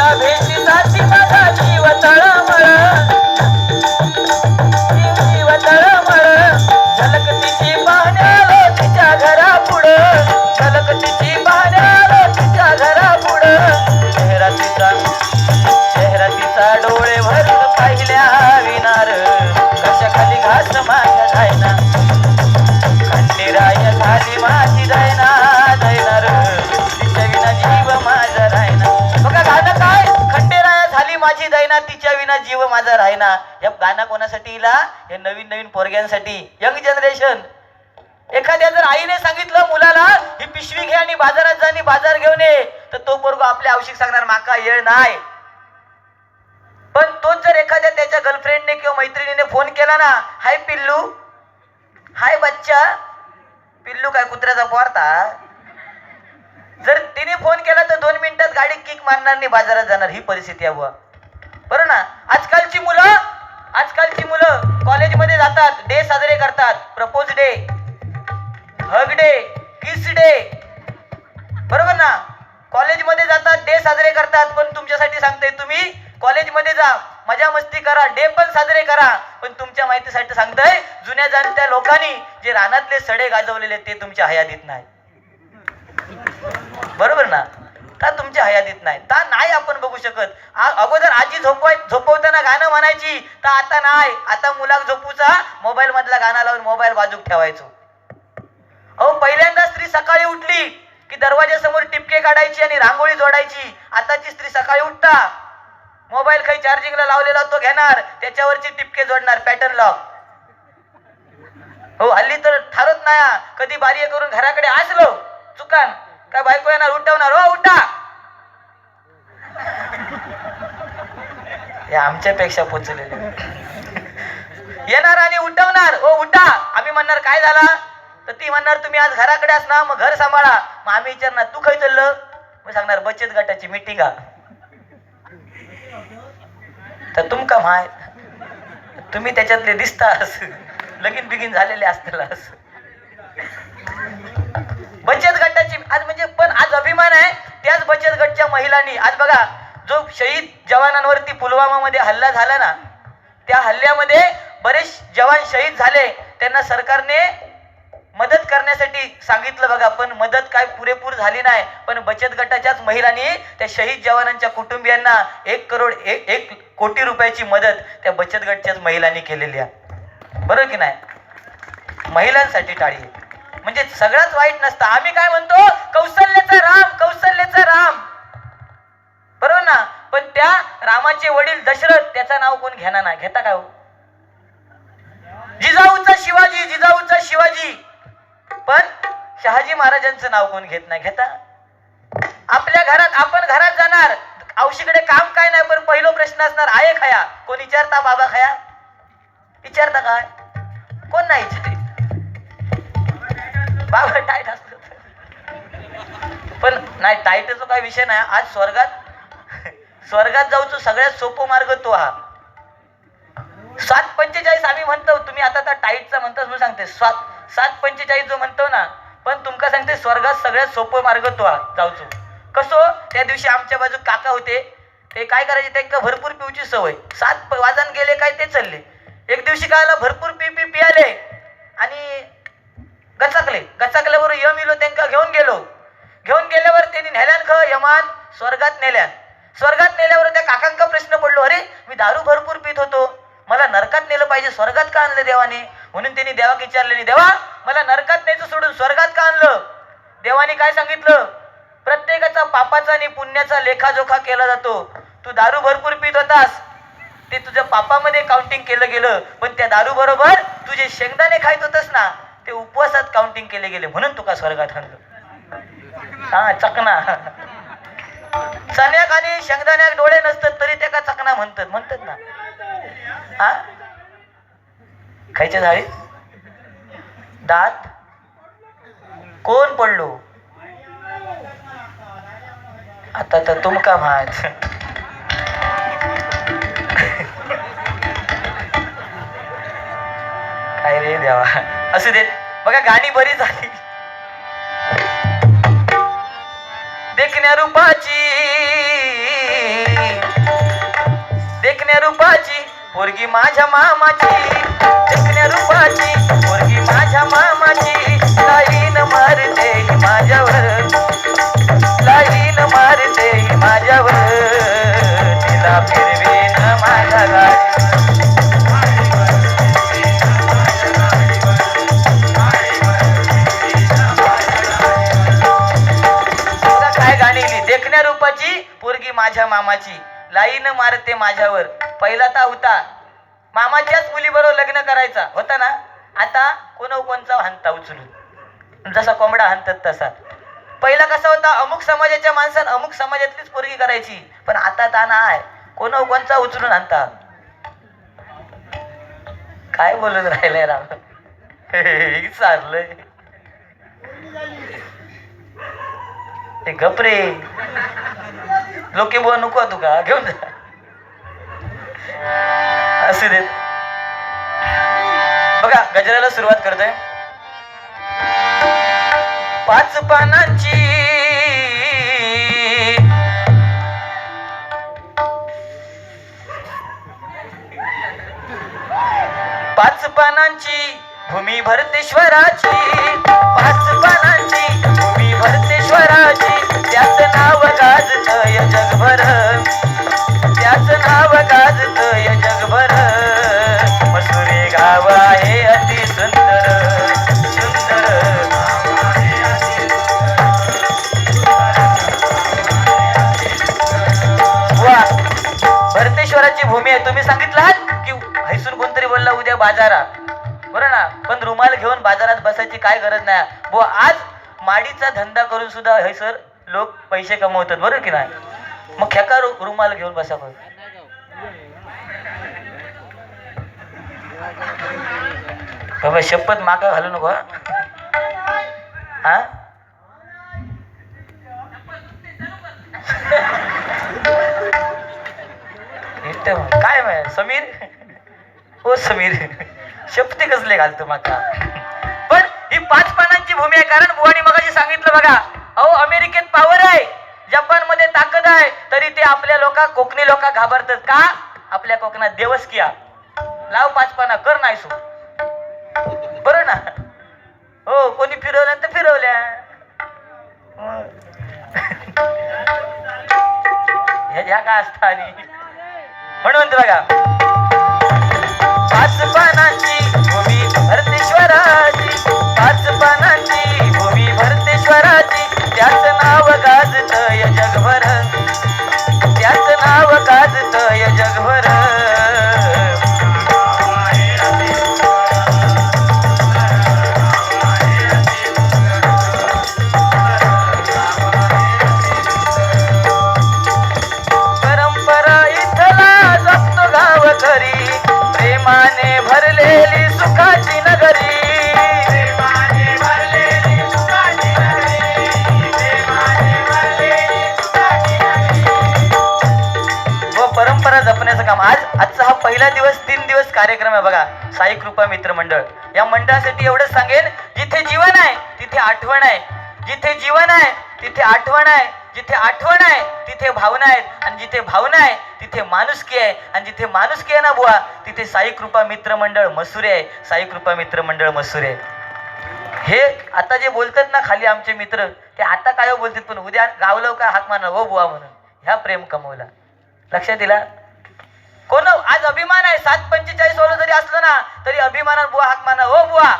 तुझ्या भेटीसाठी माझा जीव तळमळ. जीव तळमळ. झलक तिची तिच्या घरा पुढं झलक तिची तिच्या घरा पुढं चेहरा तिचा चेहरा तिचा डोळे भरून पाहिल्या विनार. घास माझ्या जायना? खंडेराय झाली माझी जायना. ना जीव माझा रायना या गाणं कोणासाठी इला हे नवीन नवीन पोरग्यांसाठी. Young generation. एखाद्या जर आईने सांगितलं मुलाला ही पिशवी घे आणि बाजारात जा आणि बाजार घेऊन ये तर तो पोरगो आपल्या आवश्यक सांगणार माका येळ नाही पण तोच जर एखाद्या त्याच्या गर्लफ्रेंडने किंवा मैत्रिणीने फोन केला ना हाय पिल्लू. हाय बच्चा. पिल्लू काय कुत्र्याचा पोरता? जर तिने फोन केला तर दोन मिनिटात गाडी किक मारणार नाही बाजारात जाणार. ही परिस्थिती आहे बुवा. बरं ना? आजकालची मुलं आजकालची मुलं कॉलेजमध्ये जातात डे साजरे करतात. Propose day hug day kiss day बरोबर ना? कॉलेजमध्ये जातात डे साजरे करतात पण तुमच्यासाठी सांगते तुम्ही कॉलेजमध्ये जा मजा मस्ती करा डे पण साजरे करा. पण तुमच्या माहितीसाठी सांगतंय जुन्या जाणत्या लोकांनी जे रानातले सडे गाजवलेले ते तुमच्या हयातीत नाही. बरोबर ना? का तुमच्या हयातीत नाही. ता नाही आपण बघू शकत. अगोदर आजी झोपवाय झोपवताना गाणं म्हणायची. तर आता नाही. आता मुलाक झोपूचा मोबाईल मधला गाणं लावून मोबाईल बाजूक ठेवायचो. अहो पहिल्यांदा स्त्री सकाळी उठली की दरवाजासमोर टिपके काढायची आणि रांगोळी जोडायची. आताची स्त्री सकाळी उठता. मोबाईल काही चार्जिंगला लावलेला तो घेणार. त्याच्यावरची टिपके जोडणार पॅटर्न लॉक हो हल्ली तर ठरत नाही कधी बारी करून घराकडे असलो चुकान. काय बायको येणार? उठवणार हो उठा हे आमच्यापेक्षा पोचलेले. येणार आणि उठवणार ओ हो, उठा आम्ही म्हणणार काय झाला? तर ती म्हणणार तुम्ही आज घराकडे अस ना मग घर सांभाळा. मग आम्ही विचारणार तू खाय चाललं? मी सांगणार बचत गटाची मिटिंग तर तुमका माय? तुम्ही त्याच्यातले दिसता लगीन बिगीन झालेले असतील बचत गट आज म्हणजे पण आज अभिमान आहे त्याच बचत गटच्या महिलांनी. आज बघा जो शहीद जवानांवरती पुलवामामध्ये हल्ला झाला ना त्या हल्ल्यामध्ये बरेच जवान शहीद झाले. त्यांना सरकारने मदत करण्यासाठी सांगितलं बघा पण मदत काय पुरेपूर झाली नाही. पण बचत गटाच्याच महिलांनी त्या शहीद जवानांच्या कुटुंबियांना एक करोड एक एक कोटी रुपयाची मदत त्या बचत गटच्याच महिलांनी केलेली आहे. बरोबर की नाही? महिलांसाठी टाळी आहे. म्हणजे सगळ्यात वाईट नसतं. आम्ही काय म्हणतो? कौशल्याचा राम कौशल्याचा राम. बरोबर ना? पण त्या रामाचे वडील दशरथ त्याचं नाव कोण घेणार ना घेता काय हो? जिजाऊचा शिवाजी जिजाऊचा शिवाजी. पण शहाजी महाराजांचं नाव कोण घेत नाही? घेता? आपल्या घरात आपण घरात जाणार. औषीकडे काम काय नाही पण पहिला प्रश्न असणार आहे खया. कोण विचारता बाबा खया? विचारता काय? कोण नाही विचारते बाबा टाईट असतो पण नाही टाईटचा काय विषय नाही. आज स्वर्गात स्वर्गात जाऊचो सगळ्यात सोपं मार्ग तो हा. सात पंचेचाळीस आम्ही म्हणतो तुम्ही आता त्या टाईटचा म्हणतो म्हणून सांगते. सात सात पंचेचाळीस जो म्हणतो ना पण तुमका सांगते स्वर्गात सगळ्यात सोपं मार्ग तो हा जाऊचो. कसो हो? त्या दिवशी आमच्या बाजू काका होते. ते काय करायचे त्यांना भरपूर पिऊची सवय. सात वाजन गेले काय ते चालले. एक दिवशी काय आला भरपूर पी पी पियाले. आणि गचकले. गचकल्यावर यम इलो त्यांका घेऊन गेलो. घेऊन गेल्यावर त्यांनी नेल्यान ख यमान स्वर्गात नेल्यान स्वर्गात नेल्यावर त्या काकांका प्रश्न पडलो अरे मी दारू भरपूर पित होतो. मला नरकात नेलं पाहिजे स्वर्गात का आणलं देवाने? म्हणून त्यांनी देवाक विचारले नाही देवा मला नरकात न्यायचं सोडून स्वर्गात का आणलं? देवाने काय सांगितलं? प्रत्येकाचा पापाचा आणि पुण्याचा लेखाजोखा केला जातो. तू दारू भरपूर पित होतास. ते तुझ्या पापामध्ये काउंटिंग केलं गेलं. पण त्या दारू बरोबर तुझे शेंगदाणे खायत होतस ना. ते उपवासात काउंटिंग केले गेले. म्हणून तुका स्वर्गात आणलं? हा चकना. चण्याक आणि शेंगदाण्याक डोळे नसतात तरी त्या का चकना म्हणतात? म्हणतात ना. हा? खायच्या झाळी? दात? कोण पडलो? आता तर तुमका माहीत. काय रे देवा? असू दे. बघा गाणी बरी झाली. देखण्या रूपाची. देखण्या रूपाची पोरगी माझ्या मामाची. देखण्या रूपाची पोरगी माझ्या मामाची. लाईन मारते माझ्यावर. लाईन मारते माझ्यावर. तिला फिरवीन माझ्या गाडी माझ्या मामाची लाईन मारते माझ्यावर पहिला ता होता मामाच्याच मुलीबरोबर लग्न करायचा होता ना आता कोण कोणचा हानता उचलून जसा कोंबडा हाणतात तसा पहिला कसा होता अमुक समाजाच्या माणसानं अमुक समाजातलीच पोरगी करायची पण आता ता आहे कोण कोणचा उचलून आणता काय बोलून राहिलंय राम हे चाललंय ते गपरे लोके बुवा नको तुका घेऊन जा. असू देत. बघा गजराला सुरुवात करतोय. पाच पानांची. पाच पानांची भूमी भरतेश्वराची बाजारात. बरं ना? पण रुमाल घेऊन बाजारात बसायची काय गरज नाही. बुवा आज माडीचा धंदा करून सुद्धा हैसर लोक पैसे कमवतात बरोबर की नाही? मग खेका रु- रुमाल घेऊन बसा बाबा शपथ मागा घालू नको हा? काय समीर? ओ समीर. शपथे कसले घालतो माका पण ही पाच पानांची भूमी आहे कारण बुवानी मगाशी सांगितलं बघा अहो अमेरिकेत पॉवर आहे जपानमध्ये ताकद आहे तरी ते आपल्या लोका कोकणी लोका घाबरतात का? आपल्या कोकणात देवस किया. लाव पाच पाना कर नाही सो. बरं ना? हो कोणी फिरवल्या तर फिरवल्या. ह्या काय असता आणि म्हणून बघा. पाच पानांची भूमी भरतेश्वराची. पाच भूमी भरतेश्वराची. त्याच नाव गाजतय जगभर. त्याच नाव गाजतय जगभर. परंपरा इथला जपतो गाव खरी प्रेमाने भरलेली सुखाची नगरी. व परंपरा जपण्याचं काम. आज आजचा हा पहिला दिवस तीन दिवस कार्यक्रम आहे बघा. साई कृपा मित्र मंडळ. या मंडळासाठी एवढंच सांगेन जिथे जीवन आहे तिथे आठवण आहे. जिथे जीवन आहे तिथे आठवण आहे जिथे आठवण आहे तिथे भावना आहेत. आणि जिथे भावना आहे तिथे माणुसकी आहे. आणि जिथे माणुसकी आहे ना बुवा तिथे साई कृपा मित्र मंडळ मसुरे आहे. साई कृपा मित्र मंडळ मसुरे हे आता जे बोलतात ना खाली आमचे मित्र ते आता काय हो बोलतात पण उद्या गावलं काय हाक मारणार? हो बुवा म्हणून. ह्या प्रेम कमवला. लक्षात दिला कोण हो? आज अभिमान आहे. सात पंचेचाळीस वर्ष जरी असलं ना तरी अभिमानात बुवा हाक मारणार. हो बुवा.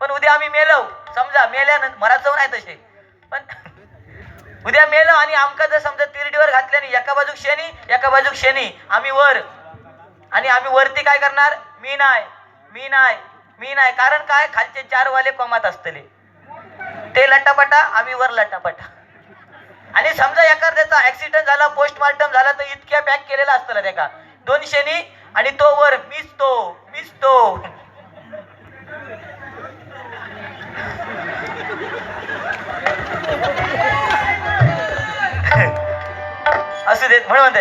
पण उद्या आम्ही मेलव. समजा मेल्यानंतर मराचं नाही तसे. पण उद्या मेलो आणि आमका जर समजा तिरडीवर घातल्याने एका बाजूक शेनी एका बाजूक शनी आम्ही वर. आणि आम्ही वरती काय करणार? मी नाही मी नाही मी नाही. कारण काय? खालचे चार वाले कोमात असतले. ते लटापटा आम्ही वर लटापटा. आणि समजा एखाद्याचा ऍक्सिडेंट झाला पोस्टमार्टम झाला तर इतक्या पॅक केलेला असतला त्याका दोन शेनी आणि तो वर. मीच तो मीच तो. असू देत म्हणून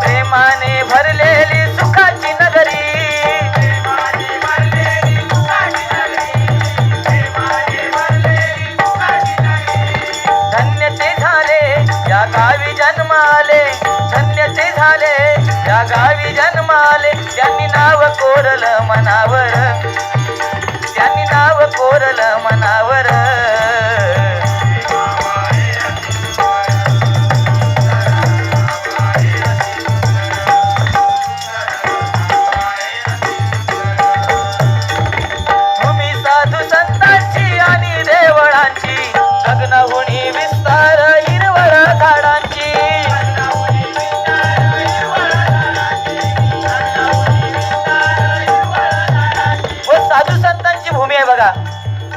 प्रेमाने भरलेली सुखाची नगरी. धन्यते झाले या गावी जन्माले. धन्यते झाले या गावी जन्माले. त्यांनी नाव कोरलं मनावर. त्यांनी नाव कोरलं मनावर.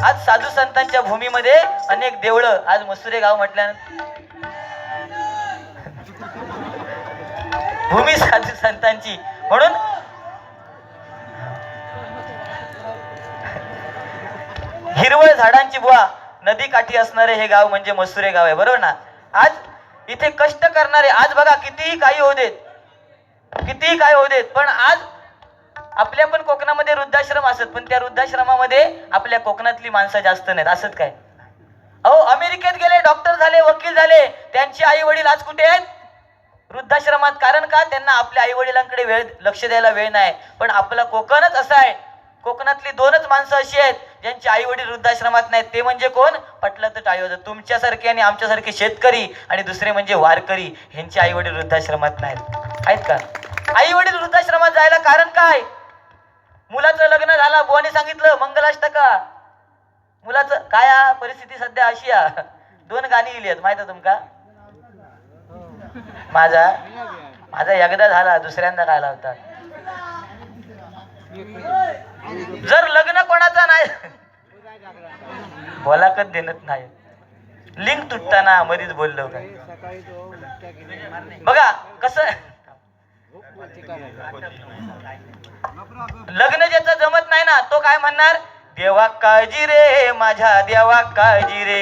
आज साधू संतांच्या भूमीमध्ये अनेक देवळं आज मसुरे गाव म्हटल्या भूमी साधू संतांची. म्हणून हिरवळ झाडांची बुवा नदी काठी असणारे हे गाव म्हणजे मसुरे गाव आहे बरोबर ना? आज इथे कष्ट करणारे आज बघा कितीही काही होऊ देत कितीही काय होऊ देत पण आज आपल्या पण कोकणामध्ये वृद्धाश्रम असत पण त्या वृद्धाश्रमामध्ये आपल्या कोकणातली माणसं जास्त नाहीत. असत काय? अहो अमेरिकेत गेले डॉक्टर झाले वकील झाले त्यांचे आई वडील आज कुठे आहेत? वृद्धाश्रमात. कारण का? त्यांना आपल्या आई वडिलांकडे वेळ लक्ष द्यायला वेळ नाही. पण आपलं कोकणच असं आहे. कोकणातली दोनच माणसं अशी आहेत ज्यांचे आई वडील वृद्धाश्रमात नाहीत. ते म्हणजे कोण? पटलं तर टाळी होतं तुमच्यासारखे आणि आमच्यासारखे शेतकरी आणि दुसरे म्हणजे वारकरी ह्यांचे आई वडील वृद्धाश्रमात नाहीत. आहेत का? आई वडील वृद्धाश्रमात जायला कारण काय? मुलाचं लग्न झालं बुवाने सांगितलं मंगलाष्टका. मुलाचं काय परिस्थिती सध्या अशी आ दोन गाणी गेली आहेत माहीत आहे तुमका? माझा? माझा एकदा झाला दुसऱ्यांदा काय लावतात? जर लग्न कोणाचा नाही बोलाकत देणत नाही. लिंक तुटताना मधीच बोललो काय बघा कसं लग्न ज्याचं जमत नाही ना तो काय म्हणणार? देवा काळजी रे माझ्या देवा काळजी रे.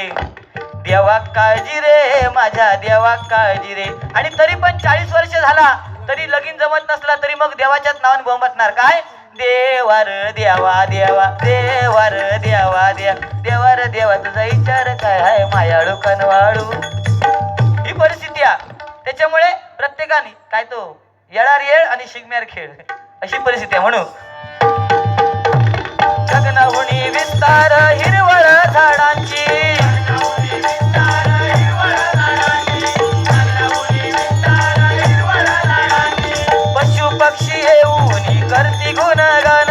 देवा काळजी रे माझ्या देवा काळजी रे. आणि तरी पण चाळीस वर्ष झाला तरी लगीन जमत नसला तरी मग देवाच्याच नावाने बोंबतणार काय? देवार देवा देवा देवार देवा देवा देवार देवा तुझा विचार काय आहे मायाळू कनवाळू? ही परिस्थिती आहे. त्याच्यामुळे प्रत्येकाने काय तो येणार येळ आणि शिगम्यार खेळ. अशी परिस्थिती आहे म्हणून. गगनाहुनी विस्तार हिरवळ झाडांची. पशु पक्षी येऊन करती गुणगान.